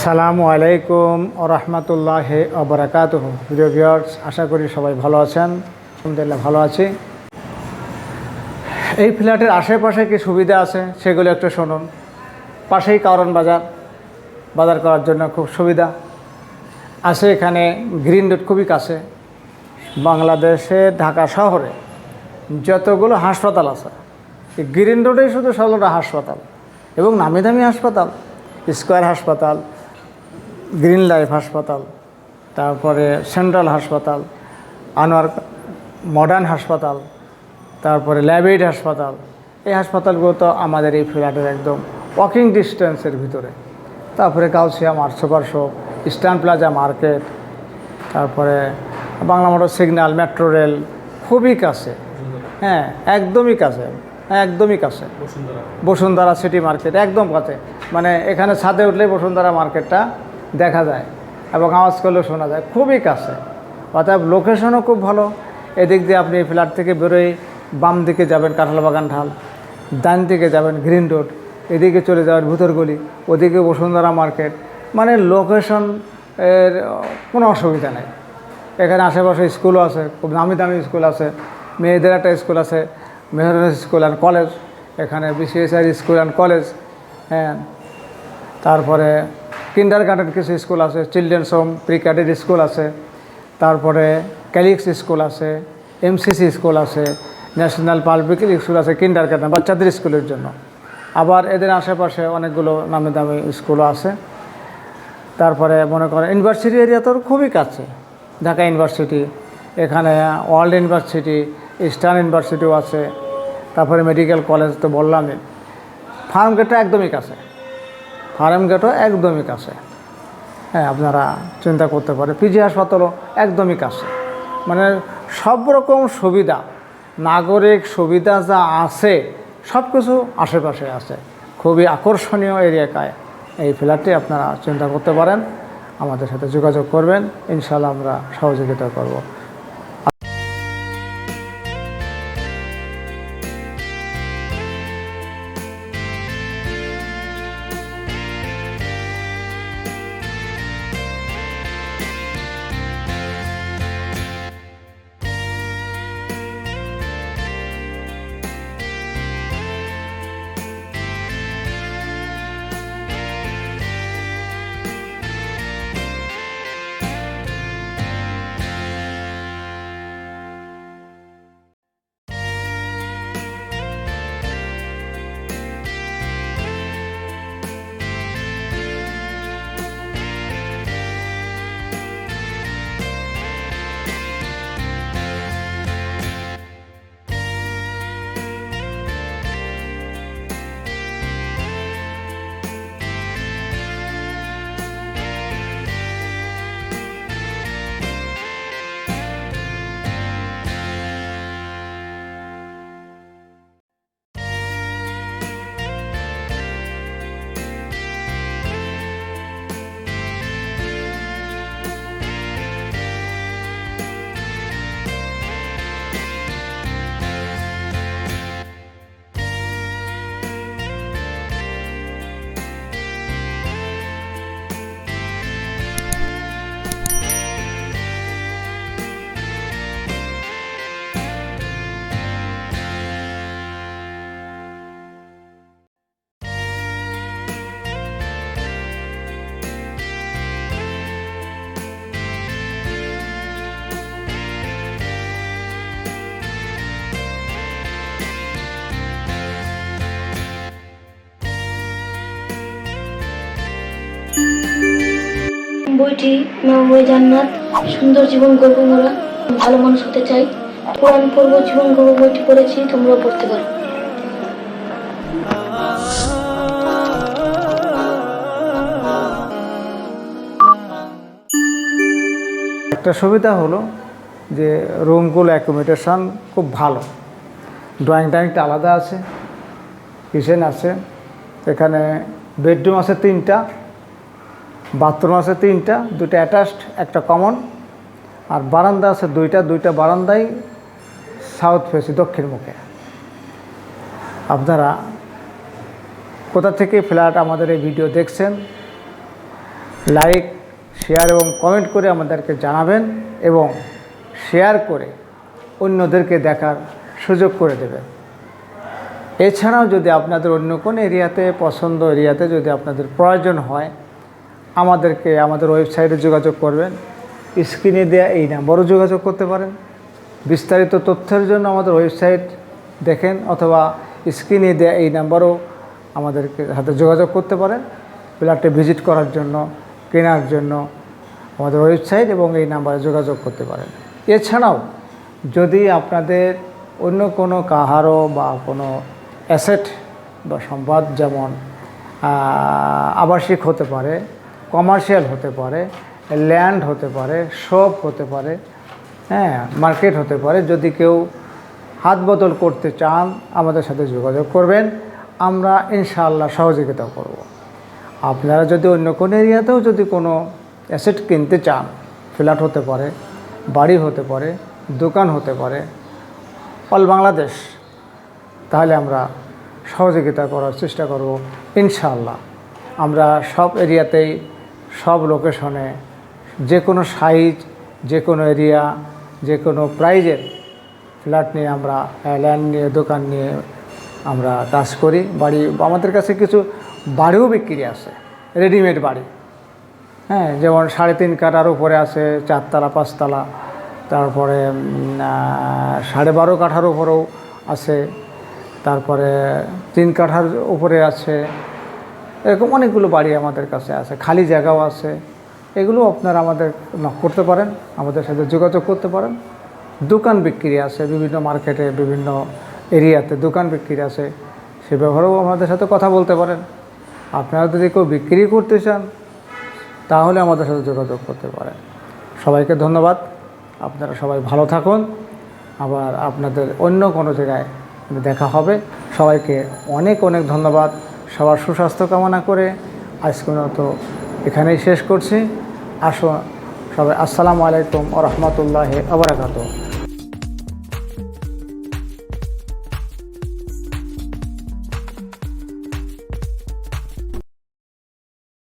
আসসালামু আলাইকুম রহমতুল্লাহ অবরাকাত প্রিয় ভিউয়ার্স, আশা করি সবাই ভালো আছেন। আলহামদুলিল্লাহ ভালো আছি। এই ফ্ল্যাটের আশেপাশে কি সুবিধা আছে সেগুলো একটু শুনুন। পাশেই কারণ বাজার। বাজার করার জন্য খুব সুবিধা। আছে এখানে গ্রিন রোড খুবই কাছে। বাংলাদেশে, ঢাকা শহরে যতগুলো হাসপাতাল আছে, এই গ্রিন রোডেই শুধু ষোলোটা হাসপাতাল এবং নামি দামি হাসপাতাল, স্কোয়ার হাসপাতাল গ্রিন লাইফ হাসপাতাল তারপরে সেন্ট্রাল হাসপাতাল আনোয়ার মডার্ন হাসপাতাল তারপরে ল্যাবেড হাসপাতাল। এই হাসপাতালগুলো তো আমাদের এই ফ্ল্যাটের একদম ওয়াকিং ডিস্টেন্সের ভিতরে। তারপরে কালসিয়াম আর super shop eastern plaza market তারপরে Bangla motor signal metro rail খুবই কাছে। হ্যাঁ একদমই কাছে একদমই কাছে। বসুন্ধরা সিটি মার্কেট একদম কাছে। মানে এখানে ছাদে উঠলেই বসুন্ধরা মার্কেটটা দেখা যায় এবং আওয়াজ করলেও শোনা যায়, খুবই কাছে। অর্থাৎ লোকেশনও খুব ভালো। এদিক দিয়ে আপনি ফ্ল্যাট থেকে বেরোয় বাম দিকে যাবেন কাঁঠালবাগান ঢাল, ডান দিকে যাবেন গ্রিন রোড এদিকে চলে যাবেন ভূতরগলি ওদিকে বসুন্ধরা মার্কেট মানে লোকেশন এর কোনো অসুবিধা নেই। এখানে আশেপাশে স্কুলও আছে, খুব নামি দামি স্কুল আছে। মেয়েদের একটা স্কুল আছে মেহরান স্কুল অ্যান্ড কলেজ এখানে বিসিএসআর স্কুল অ্যান্ড কলেজ হ্যাঁ। তারপরে কিন্ডার গার্ডেন কিছু স্কুল আছে children's home pre cadet school আছে, তারপরে ক্যালিক্স স্কুল আছে এমসিসি স্কুল আছে ন্যাশনাল পাবলিক স্কুল আছে কিন্ডার গার্ডেন বাচ্চাদের স্কুলের জন্য। আবার এদের আশেপাশে অনেকগুলো নামি দামি স্কুলও আছে। তারপরে মনে করেন ইউনিভার্সিটি এরিয়া তো খুবই কাছে। ঢাকা ইউনিভার্সিটি এখানে ওয়ার্ল্ড ইউনিভার্সিটি ইস্টার্ন ইউনিভার্সিটিও আছে। তারপরে মেডিকেল কলেজ তো বললামই। ফার্ম গেটটা একদমই কাছে। ফার্ম গেটও একদমই কাছে। হ্যাঁ আপনারা চিন্তা করতে পারে পিজি হাসপাতালও একদমই কাছে। মানে সব রকম সুবিধা, নাগরিক সুবিধা যা আছে, সব কিছু আশেপাশে আছে। খুবই আকর্ষণীয় এরিয়াকায় এই ফ্ল্যাটটি আপনারা চিন্তা করতে পারেন। আমাদের সাথে যোগাযোগ করবেন। ইনশাল্লাহ আমরা সহযোগিতা করব। বইটি নবময় জান্নাত, সুন্দর জীবন গর্ব মোরা, ভালো মানুষ হতে চাই। কোরআন পড়ব জীবন গর্ব বইটি পড়েছি, তোমরাও পড়তে পারো। একটা সুবিধা হলো যে রুমগুলো অ্যাকোমোডেশন খুব ভালো। ড্রয়িং ডাইনিংটা আলাদা আছে কিচেন আছে, এখানে বেডরুম আছে তিনটা। বাথরুম আছে তিনটা দুটো অ্যাটাচড একটা কমন আর বারান্দা আছে দুইটা দুইটা বারান্দাই সাউথ ফেসি দক্ষিণ মুখে। আপনারা কোথা থেকে ফ্ল্যাট আমাদের এই ভিডিও দেখছেন লাইক শেয়ার এবং কমেন্ট করে আমাদেরকে জানাবেন এবং শেয়ার করে অন্যদেরকে দেখার সুযোগ করে দেবেন। এছাড়াও যদি আপনাদের অন্য কোনো এরিয়াতে পছন্দ এরিয়াতে যদি আপনাদের প্রয়োজন হয় আমাদেরকে, আমাদের ওয়েবসাইটে যোগাযোগ করবেন। স্ক্রিনে দেওয়া এই নাম্বারও যোগাযোগ করতে পারেন। বিস্তারিত তথ্যের জন্য আমাদের ওয়েবসাইট দেখেন অথবা স্ক্রিনে দেওয়া এই নাম্বারও আমাদেরকে সাথে যোগাযোগ করতে পারেন। ফ্ল্যাটে ভিজিট করার জন্য, কেনার জন্য আমাদের ওয়েবসাইট এবং এই নাম্বারে যোগাযোগ করতে পারেন। এছাড়াও, যদি আপনাদের অন্য কোনো কাহারও বা কোনো অ্যাসেট বা সম্পদ যেমন আবাসিক হতে পারে কমার্শিয়াল হতে পারে ল্যান্ড হতে পারে শপ হতে পারে হ্যাঁ মার্কেট হতে পারে। যদি কেউ হাত বদল করতে চান, আমাদের সাথে যোগাযোগ করবেন। আমরা ইনশাআল্লাহ সহযোগিতা করব। আপনারা যদি অন্য কোনো এরিয়াতেও যদি কোনো অ্যাসেট কিনতে চান ফ্ল্যাট হতে পারে, বাড়ি হতে পারে, দোকান হতে পারে অল বাংলাদেশ তাহলে আমরা সহযোগিতা করার চেষ্টা করব, ইনশাআল্লাহ। আমরা সব এরিয়াতেই সব লোকেশনে, যে কোনো সাইজ যে কোনো এরিয়া, যে কোনো প্রাইজের ফ্ল্যাট নিয়ে আমরা ল্যান্ড নিয়ে, দোকান নিয়ে আমরা কাজ করি। বাড়ি, আমাদের কাছে কিছু বাড়িও বিক্রি আছে রেডিমেড বাড়ি। হ্যাঁ যেমন সাড়ে তিন কাঠার উপরে আছে, চারতলা, পাঁচতলা। তারপরে সাড়ে বারো কাঠার উপরেও আছে। তারপরে তিন কাঠার উপরে আছে এরকম অনেকগুলো বাড়ি আমাদের কাছে আছে, খালি জায়গাও আছে। এগুলো আপনারা আমাদের নক করতে পারেন, আমাদের সাথে যোগাযোগ করতে পারেন। দোকান বিক্রি আছে, বিভিন্ন মার্কেটে, বিভিন্ন এরিয়াতে দোকান বিক্রি আছে, সে ব্যাপারেও আমাদের সাথে কথা বলতে পারেন। আপনারা যদি কেউ বিক্রি করতে চান, তাহলে আমাদের সাথে যোগাযোগ করতে পারেন। সবাইকে ধন্যবাদ। আপনারা সবাই ভালো থাকুন। আবার আপনাদের অন্য কোনো জায়গায় দেখা হবে। সবাইকে অনেক অনেক ধন্যবাদ। সবার সুস্বাস্থ্য কামনা করে আজকে মতো এখানেই শেষ করছি। আসুন সবাই, আসসালামু আলাইকুম ও রহমতুল্লাহ আবরাকাত